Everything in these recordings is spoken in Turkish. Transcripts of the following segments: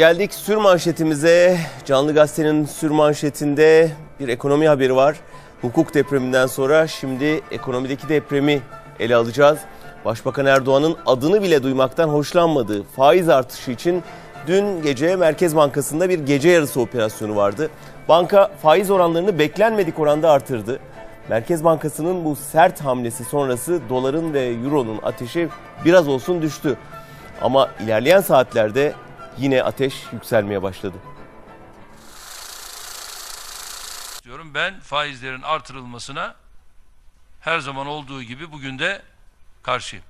Geldik sür manşetimize. Canlı Gazete'nin sür manşetinde bir ekonomi haberi var. Hukuk depreminden sonra şimdi ekonomideki depremi ele alacağız. Başbakan Erdoğan'ın adını bile duymaktan hoşlanmadığı faiz artışı için dün gece Merkez Bankası'nda bir gece yarısı operasyonu vardı. Banka faiz oranlarını beklenmedik oranda artırdı. Merkez Bankası'nın bu sert hamlesi sonrası doların ve euronun ateşi biraz olsun düştü. Ama ilerleyen saatlerde yine ateş yükselmeye başladı. diyorum. Ben faizlerin artırılmasına her zaman olduğu gibi bugün de karşıyım.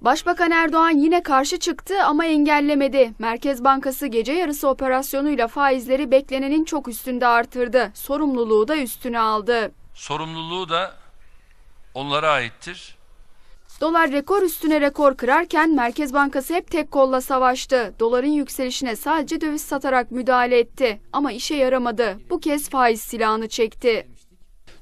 Başbakan Erdoğan yine karşı çıktı ama engellemedi. Merkez Bankası gece yarısı operasyonuyla faizleri beklenenin çok üstünde artırdı. Sorumluluğu da üstüne aldı. Sorumluluğu da onlara aittir. Dolar rekor üstüne rekor kırarken Merkez Bankası hep tek kolla savaştı. Doların yükselişine sadece döviz satarak müdahale etti. Ama işe yaramadı. Bu kez faiz silahını çekti.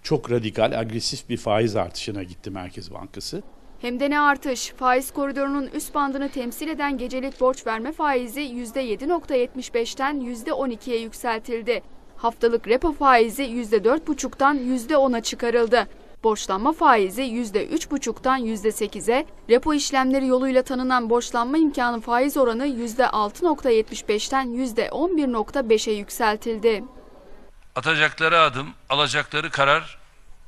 çok radikal, agresif bir faiz artışına gitti Merkez Bankası. Hem de ne artış. Faiz koridorunun üst bandını temsil eden gecelik borç verme faizi %7.75'ten %12'ye yükseltildi. Haftalık repo faizi %4.5'tan %10'a çıkarıldı. Borçlanma faizi %3.5'tan %8'e, repo işlemleri yoluyla tanınan borçlanma imkanı faiz oranı %6.75'ten %11.5'e yükseltildi. Atacakları adım, alacakları karar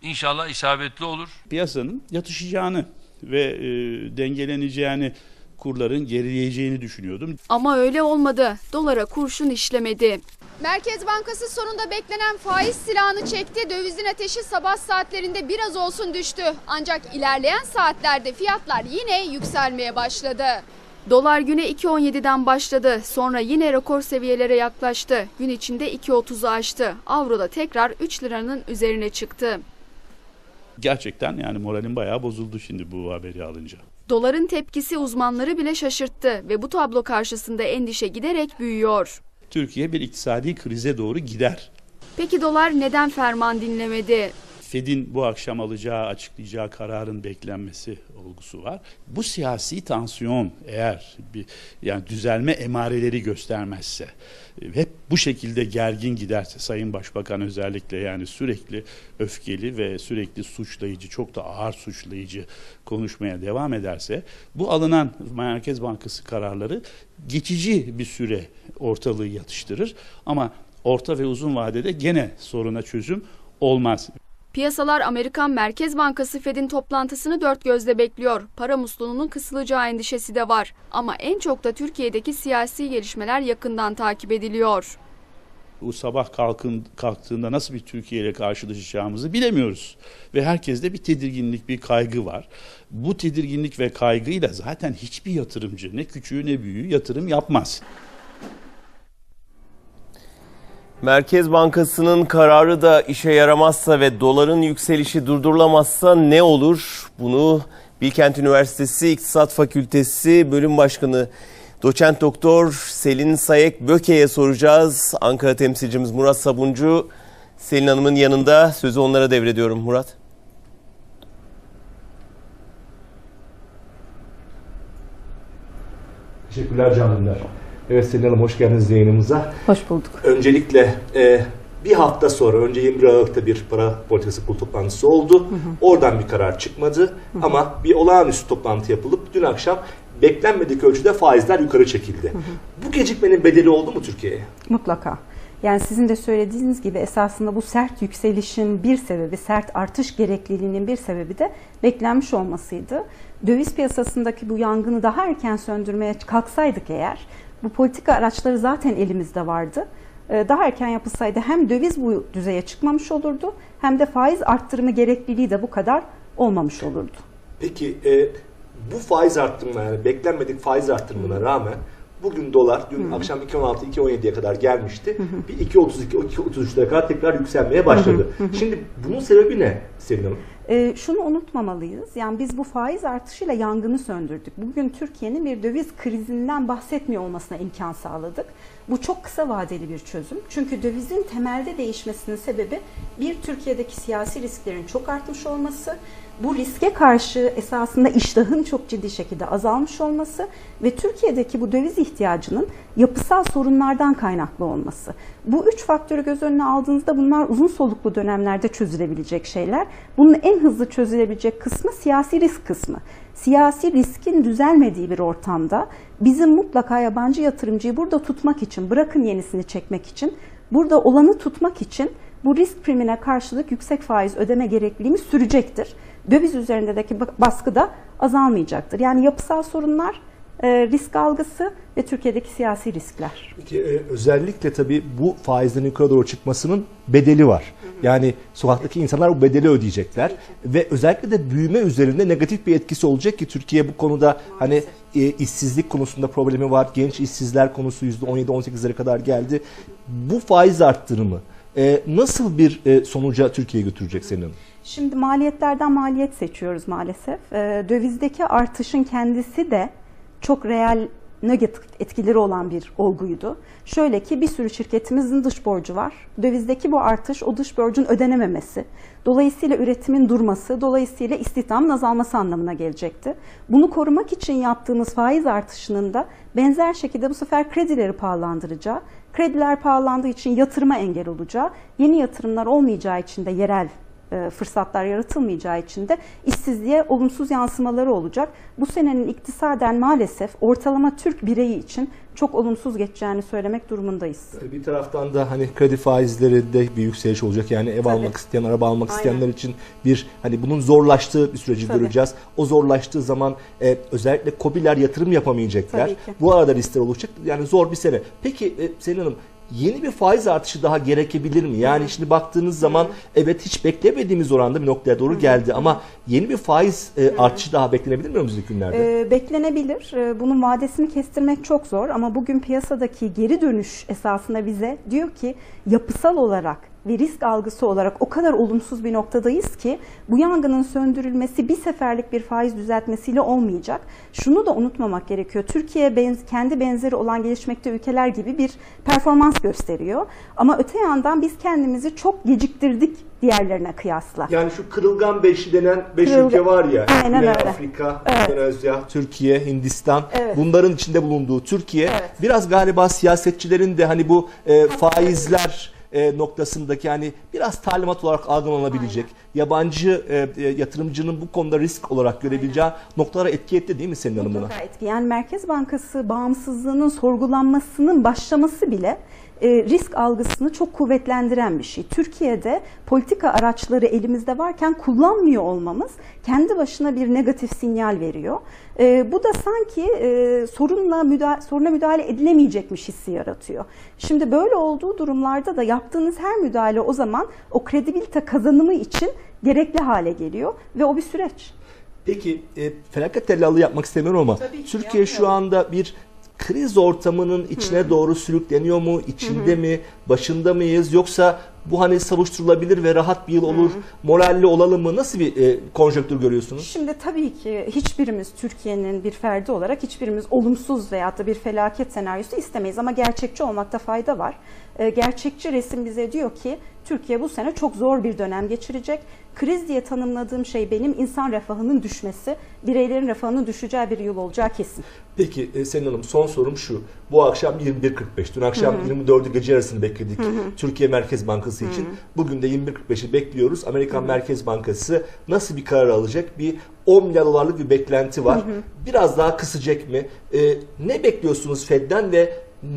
inşallah isabetli olur. Piyasanın yatışacağını ve e, dengeleneceğini, kurların gerileyeceğini düşünüyordum. Ama öyle olmadı. Dolara kurşun işlemedi. Merkez Bankası sonunda beklenen faiz silahını çekti. Dövizin ateşi sabah saatlerinde biraz olsun düştü. Ancak ilerleyen saatlerde fiyatlar yine yükselmeye başladı. Dolar güne 2.17'den başladı. Sonra yine rekor seviyelere yaklaştı. Gün içinde 2.30'u aştı. Avro da tekrar 3 liranın üzerine çıktı. Gerçekten yani moralim bayağı bozuldu şimdi bu haberi alınca. Doların tepkisi uzmanları bile şaşırttı ve bu tablo karşısında endişe giderek büyüyor. Türkiye bir iktisadi krize doğru gider. Peki dolar neden ferman dinlemedi? Fed'in bu akşam alacağı, açıklayacağı kararın beklenmesi olgusu var. Bu siyasi tansiyon eğer bir yani düzelme emareleri göstermezse, e, hep bu şekilde gergin giderse Sayın Başbakan özellikle yani sürekli öfkeli ve sürekli suçlayıcı, çok da ağır suçlayıcı konuşmaya devam ederse bu alınan Merkez Bankası kararları geçici bir süre ortalığı yatıştırır ama orta ve uzun vadede gene soruna çözüm olmaz. Piyasalar Amerikan Merkez Bankası Fed'in toplantısını dört gözle bekliyor. Para musluğunun kısılacağı endişesi de var. Ama en çok da Türkiye'deki siyasi gelişmeler yakından takip ediliyor. bu sabah kalkın, kalktığında nasıl bir Türkiye ile karşılaşacağımızı bilemiyoruz. Ve herkeste bir tedirginlik, bir kaygı var. Bu tedirginlik ve kaygıyla zaten hiçbir yatırımcı ne küçüğü ne büyüğü yatırım yapmaz. Merkez Bankası'nın kararı da işe yaramazsa ve doların yükselişi durdurulamazsa ne olur? Bunu Bilkent Üniversitesi İktisat Fakültesi Bölüm Başkanı Doçent Doktor Selin Sayek Böke'ye soracağız. Ankara temsilcimiz Murat Sabuncu Selin Hanım'ın yanında sözü onlara devrediyorum Murat. Teşekkürler canlılar. Evet Selin Hanım hoş geldiniz yayınımıza. Hoş bulduk. Öncelikle e, bir hafta sonra önce 21 Aralık'ta bir para politikası kurulu toplantısı oldu. Oradan bir karar çıkmadı ama bir olağanüstü toplantı yapılıp dün akşam beklenmedik ölçüde faizler yukarı çekildi. Bu gecikmenin bedeli oldu mu Türkiye'ye? Mutlaka. Yani sizin de söylediğiniz gibi esasında bu sert yükselişin bir sebebi, sert artış gerekliliğinin bir sebebi de beklenmiş olmasıydı. Döviz piyasasındaki bu yangını daha erken söndürmeye kalksaydık eğer, bu politika araçları zaten elimizde vardı. Ee, Daha erken yapılsaydı hem döviz bu düzeye çıkmamış olurdu hem de faiz arttırımı gerekliliği de bu kadar olmamış olurdu. Peki e, bu faiz arttırma yani beklenmedik faiz arttırımına rağmen bugün dolar dün akşam 2.16-2.17'ye kadar gelmişti. Bir 2.32-2.33'lere kadar tekrar yükselmeye başladı. Şimdi bunun sebebi ne Selin Hanım? E, şunu unutmamalıyız. Yani biz bu faiz artışıyla yangını söndürdük. Bugün Türkiye'nin bir döviz krizinden bahsetmiyor olmasına imkan sağladık. Bu çok kısa vadeli bir çözüm. Çünkü dövizin temelde değişmesinin sebebi bir Türkiye'deki siyasi risklerin çok artmış olması, bu riske karşı esasında iştahın çok ciddi şekilde azalmış olması ve Türkiye'deki bu döviz ihtiyacının yapısal sorunlardan kaynaklı olması. Bu üç faktörü göz önüne aldığınızda bunlar uzun soluklu dönemlerde çözülebilecek şeyler. Bunun en hızlı çözülebilecek kısmı siyasi risk kısmı. Siyasi riskin düzelmediği bir ortamda bizim mutlaka yabancı yatırımcıyı burada tutmak için, bırakın yenisini çekmek için, burada olanı tutmak için bu risk primine karşılık yüksek faiz ödeme gerekliliğimiz sürecektir. Döviz üzerindeki baskı da azalmayacaktır. Yani yapısal sorunlar, risk algısı ve Türkiye'deki siyasi riskler. Peki e, özellikle tabii bu faizlerin yukarı doğru çıkmasının bedeli var. Yani sokaktaki insanlar bu bedeli ödeyecekler ve özellikle de büyüme üzerinde negatif bir etkisi olacak ki Türkiye bu konuda hani e, işsizlik konusunda problemi var. Genç işsizler konusu %17-18'lere kadar geldi. Bu faiz arttırımı e, nasıl bir e, sonuca Türkiye'yi götürecek senin? Şimdi maliyetlerden maliyet seçiyoruz maalesef. E, dövizdeki artışın kendisi de çok reel negatif etkileri olan bir olguydu. Şöyle ki bir sürü şirketimizin dış borcu var. Dövizdeki bu artış o dış borcun ödenememesi, dolayısıyla üretimin durması, dolayısıyla istihdamın azalması anlamına gelecekti. Bunu korumak için yaptığımız faiz artışının da benzer şekilde bu sefer kredileri pahalandıracağı, krediler pahalandığı için yatırıma engel olacağı, yeni yatırımlar olmayacağı için de yerel fırsatlar yaratılmayacağı için de işsizliğe olumsuz yansımaları olacak. Bu senenin iktisaden maalesef ortalama Türk bireyi için çok olumsuz geçeceğini söylemek durumundayız. Bir taraftan da hani kredi faizleri de bir yükseliş olacak. Yani ev Tabii. almak isteyen, araba almak Aynen. isteyenler için bir hani bunun zorlaştığı bir süreci Tabii. göreceğiz. O zorlaştığı zaman e, özellikle KOBİ'ler yatırım yapamayacaklar. Bu arada riskler olacak. Yani zor bir sene. Peki e, Selin Hanım yeni bir faiz artışı daha gerekebilir mi? Yani şimdi baktığınız zaman evet hiç beklemediğimiz oranda bir noktaya doğru geldi ama yeni bir faiz e, artışı daha beklenebilir mi önümüzdeki günlerde? Ee, beklenebilir. Ee, bunun vadesini kestirmek çok zor ama bugün piyasadaki geri dönüş esasında bize diyor ki yapısal olarak ve risk algısı olarak o kadar olumsuz bir noktadayız ki bu yangının söndürülmesi bir seferlik bir faiz düzeltmesiyle olmayacak. Şunu da unutmamak gerekiyor. Türkiye benz, kendi benzeri olan gelişmekte ülkeler gibi bir performans gösteriyor. Ama öte yandan biz kendimizi çok geciktirdik diğerlerine kıyasla. Yani şu kırılgan beşli denen beş Kırılgan- ülke var ya. Aynen Güney öyle. Afrika, Evet. Endonezya, Türkiye, Hindistan. Evet. Bunların içinde bulunduğu Türkiye. Evet. Biraz galiba siyasetçilerin de hani bu e, faizler e, noktasındaki hani biraz talimat olarak algılanabilecek, yabancı e, e, yatırımcının bu konuda risk olarak görebileceği noktalara etki etti değil mi senin hanımına? Mutlaka etki. Yani Merkez Bankası bağımsızlığının sorgulanmasının başlaması bile e, risk algısını çok kuvvetlendiren bir şey. Türkiye'de politika araçları elimizde varken kullanmıyor olmamız kendi başına bir negatif sinyal veriyor. E, bu da sanki sorunla müdahale, soruna müdahale edilemeyecekmiş hissi yaratıyor. Şimdi böyle olduğu durumlarda da yaptığınız her müdahale o zaman o kredibilite kazanımı için gerekli hale geliyor ve o bir süreç. Peki e, felaket tellallığı yapmak istemiyorum ama Tabii ki, Türkiye şu anda bir kriz ortamının içine doğru sürükleniyor mu? İçinde mi? Başında mıyız? Yoksa bu hani savuşturulabilir ve rahat bir yıl olur, moralli olalım mı? Nasıl bir e, konjonktür görüyorsunuz? Şimdi tabii ki hiçbirimiz Türkiye'nin bir ferdi olarak hiçbirimiz olumsuz veyahut da bir felaket senaryosu istemeyiz ama gerçekçi olmakta fayda var. Ee, Gerçekçi resim bize diyor ki Türkiye bu sene çok zor bir dönem geçirecek. Kriz diye tanımladığım şey benim insan refahının düşmesi, bireylerin refahının düşeceği bir yıl olacağı kesin. Peki e, Selin Hanım son sorum şu. Bu akşam 21.45. Dün akşam 24'ü gece arasını bekledik Türkiye Merkez Bankası için. Bugün de 21.45'i bekliyoruz. Amerikan Merkez Bankası nasıl bir karar alacak? Bir 10 milyar dolarlık bir beklenti var. Biraz daha kısacak mı? E, ne bekliyorsunuz Fed'den ve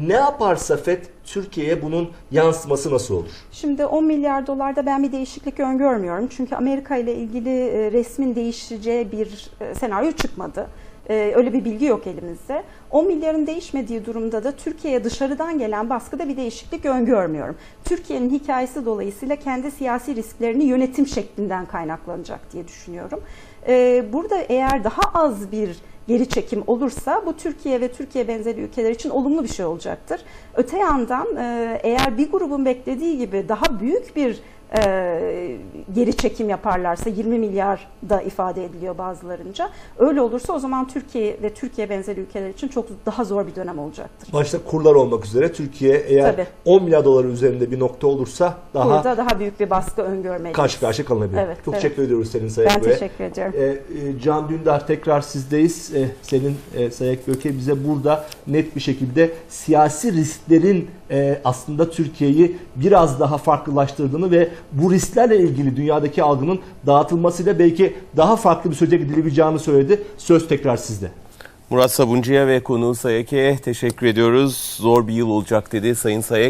ne yaparsa Fed Türkiye'ye bunun yansıması nasıl olur? Şimdi 10 milyar dolarda ben bir değişiklik öngörmüyorum. Çünkü Amerika ile ilgili e, resmin değişeceği bir e, senaryo çıkmadı. E, Öyle bir bilgi yok elimizde. 10 milyarın değişmediği durumda da Türkiye'ye dışarıdan gelen baskıda bir değişiklik öngörmüyorum. Türkiye'nin hikayesi dolayısıyla kendi siyasi risklerini yönetim şeklinden kaynaklanacak diye düşünüyorum. E, Burada eğer daha az bir geri çekim olursa bu Türkiye ve Türkiye benzeri ülkeler için olumlu bir şey olacaktır. Öte yandan e, eğer bir grubun beklediği gibi daha büyük bir e, geri çekim yaparlarsa 20 milyar da ifade ediliyor bazılarınca. Öyle olursa o zaman Türkiye ve Türkiye benzeri ülkeler için çok daha zor bir dönem olacaktır. Başta kurlar olmak üzere Türkiye eğer Tabii. 10 milyar dolar üzerinde bir nokta olursa daha Burada daha büyük bir baskı öngörmeliyiz. karşı karşıya kalınabilir. Evet, Çok evet. teşekkür ediyoruz Selin Sayek Ben Bey'e. teşekkür ediyorum. Ee, e, Can Dündar tekrar sizdeyiz. Ee, Selin e, Sayek Göke bize burada net bir şekilde siyasi risklerin e, aslında Türkiye'yi biraz daha farklılaştırdığını ve bu risklerle ilgili dünyadaki algının dağıtılmasıyla belki daha farklı bir sürece gidilebileceğini söyledi. Söz tekrar sizde. Murat Sabuncu'ya ve konuğu Sayek'e teşekkür ediyoruz. Zor bir yıl olacak dedi Sayın Sayek.